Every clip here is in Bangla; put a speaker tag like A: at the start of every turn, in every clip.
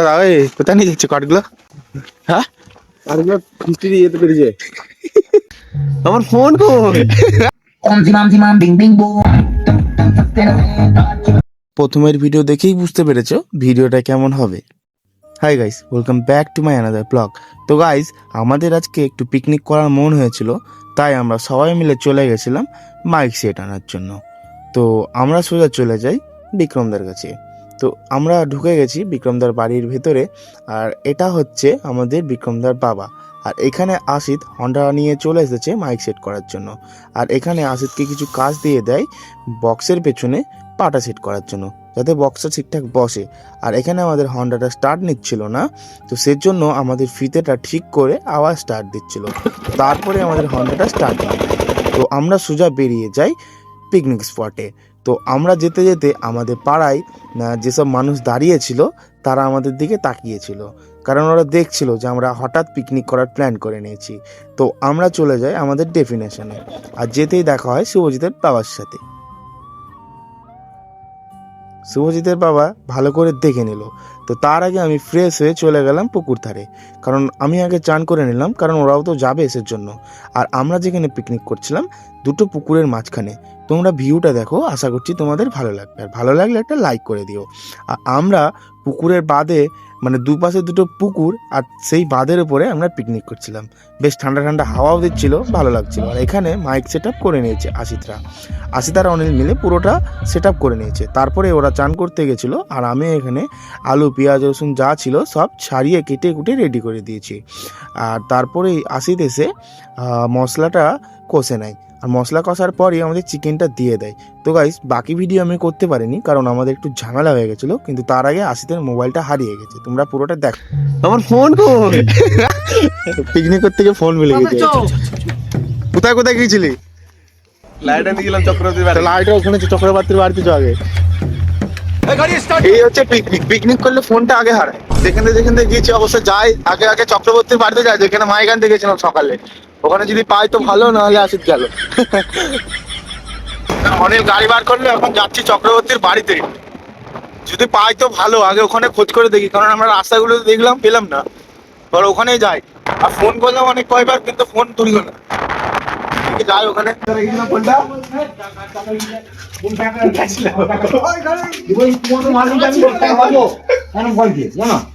A: দাদা ওই কোথায় নিয়ে যাচ্ছে কাঠগুলো হ্যাঁ?
B: আর বৃষ্টি দিয়ে যেতে পেরেছে। আমার ফোন কো.
A: প্রথমের ভিডিও দেখেই বুঝতে পেরেছ ভিডিওটা কেমন হবে। Hi guys welcome back to my another blog তো গাইস আমাদের আজকে একটু পিকনিক করার মন হয়েছিল তাই আমরা সবাই মিলে চলে গেছিলাম মাইক সেট আনার জন্য। তো আমরা সোজা চলে যাই বিক্রমদের কাছে। তো আমরা ঢুকে গেছি বিক্রমদার বাড়ির ভেতরে, আর এটা হচ্ছে আমাদের বিক্রমদার বাবা। আর এখানে আসিদ হন্ডা নিয়ে চলে এসেছে মাইক সেট করার জন্য। আর এখানে আসিদকে কিছু কাজ দিয়ে দেয় বক্সের পেছনে পাটা সেট করার জন্য, যাতে বক্সটা ঠিকঠাক বসে। আর এখানে আমাদের হন্ডাটা স্টার্ট নিচ্ছিল না, তো সেজন্য আমাদের ফিতেটা ঠিক করে আবার স্টার্ট দিচ্ছিল। তারপরে আমাদের হন্ডাটা স্টার্ট হয় তো আমরা সোজা বেরিয়ে যাই পিকনিক স্পটে তো আমরা যেতে যেতে আমাদের পাড়ায় যেসব মানুষ দাঁড়িয়েছিল, তারা আমাদের দিকে তাকিয়েছিল। কারণ ওরা দেখছিল যে আমরা হঠাৎ পিকনিক করার প্ল্যান করে নিয়েছি। তো আমরা চলে যাই আমাদের ডেফিনেশনে আর যেতেই দেখা হয় শুভজিতের বাবার সাথে। শুভজিতের বাবা ভালো করে দেখে নিল। তো তার আগে আমি ফ্রেশ হয়ে চলে গেলাম পুকুর ধারে। কারণ আমি আগে চান করে নিলাম, কারণ ওরাও তো যাবে এসের জন্য। আর আমরা যেখানে পিকনিক করছিলাম, দুটো পুকুরের মাঝখানে। তোমরা ভিউটা দেখো, আশা করছি তোমাদের ভালো লাগবে। আর ভালো লাগলে একটা লাইক করে দিও। আর আমরা পুকুরের বাদে মানে দুপাশে দুটো পুকুর আর সেই বাঁধের উপরে আমরা পিকনিক করছিলাম। বেশ ঠান্ডা ঠান্ডা হাওয়াও দিচ্ছিল, ভালো লাগছিল। আর এখানে মাইক সেট করে নিয়েছে আশিতরা। আশিতার অনিল মিলে পুরোটা সেট করে নিয়েছে। তারপরে ওরা চান করতে গেছিল আর আমি এখানে আলু, পেঁয়াজ, রসুন যা ছিল সব ছাড়িয়ে কেটে কুটে রেডি করে দিয়েছি। আর তারপরে আসিত এসে মশলাটা কষে নেয়। আর মশলা কষার পরই আমাদের চিকেনটা দিয়ে দেয়। তো গাইস বাকি ভিডিও আমি করতে পারিনি কারণ আমাদের একটু ঝামেলা হয়ে গেছিল কিন্তু তার আগে আশিতের মোবাইলটা হারিয়ে গেছে। তোমরা পুরোটা দেখো।
B: আমার ফোন কো
A: পিকনিক করতে গিয়ে ফোন মিলে গেছে। কোথায় কোথায় গিয়েছিলি?
B: লাইটে নিয়ে গেলাম চক্রবর্তী বাড়ি।
A: লাইটটা ওখানে চক্রবর্তীর বাড়িতে যাবে এই হচ্ছে পিকনিক পিকনিক করলে ফোনটা আগে হারায়। যেখানে যেখানে গিয়েছি, অবশ্য যাই, আগে আগে চক্রবর্তীর বাড়িতে যাই, যেখানে মাইগান গেছিলাম সকালে। ওখানে যদি পাই তো ভালো না হলে আসিত গেল। অনিল, গাড়ি বার করলে এখন যাচ্ছি চক্রবর্তীর বাড়িতে। যদি পাই তো ভালো, আগে ওখানে খোঁজ করে দেখি, কারণ আমরা রাস্তাগুলো দেখলাম, পেলাম না। এবার ওখানেই যাই। আর ফোন করলাম অনেক কয়বার, কিন্তু ফোন তুললো না। যায় ওখানে।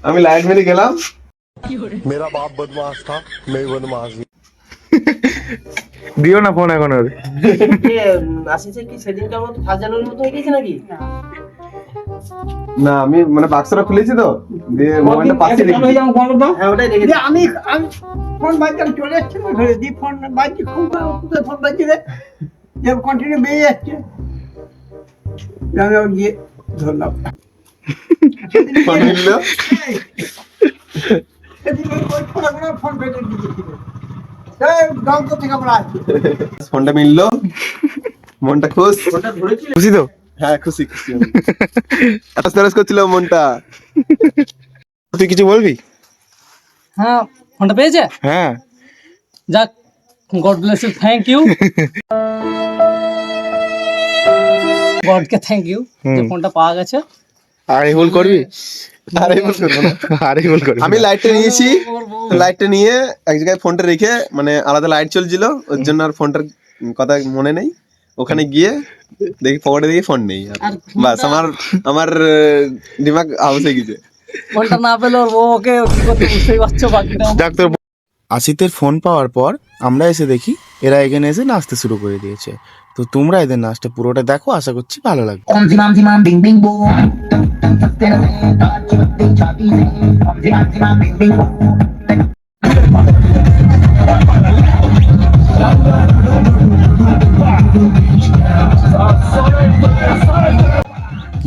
B: আমি লাইট মেরে গেলাম।
C: মেরা বাপ বদমাস থা মেয়ে বদমাস
A: দিও না ফোন এখন ওর
D: কি সেদিনকার মতো সাজানোর মতো
B: না আমি মানে বাক্সটা খুলেছি তো দিয়ে মোবাইলটা পাশে রেখে
E: আমি আমি ফোন আমি চলে যাচ্ছি না ঘরে দিয়ে ফোন বাজছি খুব ফোন বাজছে রে যে কন্টিনিউ বেরিয়ে যাচ্ছে। আমি গিয়ে ধরলাম।
B: ফোনটা মিললো। মনটা খুশ?
A: খুশি তো?
B: হ্যাঁ খুশি খুশি এত করছিল মনটা।
A: তুই কিছু বলবি?
F: হ্যাঁ ফোনটা পেয়েছে?
A: হ্যাঁ।
F: যাক God bless you thank you গডকে thank you যে ফোনটা পাওয়া গেছে।
A: আর এই ভুল করবি?
B: আর এই ভুল করব না।
A: আর এই ভুল করবি
B: আমি লাইটটা নিয়েছি। লাইটটা নিয়ে এক জায়গায় ফোনটা রেখে মানে আলাদা লাইট চলছিল ওর জন্য আর ফোনটার কথা মনে নেই। ওখানে গিয়ে দেখি পকেটে দেখি ফোন নেই বাস আমার আমার দিমাগ হাউসে গেছে।
F: ফোনটা না পেলে ওর কি করতে বুঝতেই পারছ বাকিটা?
A: ডাক্তার আসিতের ফোন পাওয়ার পর আমরা এসে দেখি এরা এখানে এসে নাচতে শুরু করে দিয়েছে। তো তোমরা এদের নাচটা পুরোটা দেখো আশা করছি ভালো লাগবে।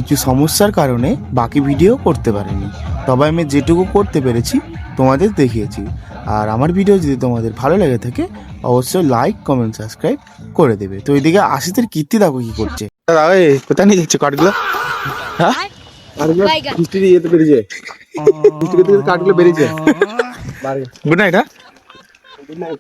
A: কিছু সমস্যার কারণে বাকি ভিডিও করতে পারিনি। তবে আমি যেটুকু করতে পেরেছি তোমাদের দেখিয়েছি। আর আমার ভিডিও যদি তোমাদের ভালো লেগে থাকে অবশ্যই লাইক কমেন্ট সাবস্ক্রাইব করে দেবে। তো এদিকে আশিতের কীর্তি দেখো কি করছে। দাদা এই কোথায় নিয়ে যাচ্ছে কাঠগুলো? হ্যাঁ?
B: আর বৃষ্টি দিয়ে যেতে পেরেছে। বৃষ্টি করতে করতে কাঠগুলো বেরিয়েছে।
A: গুড নাইট হ্যাঁ
B: গুড নাইট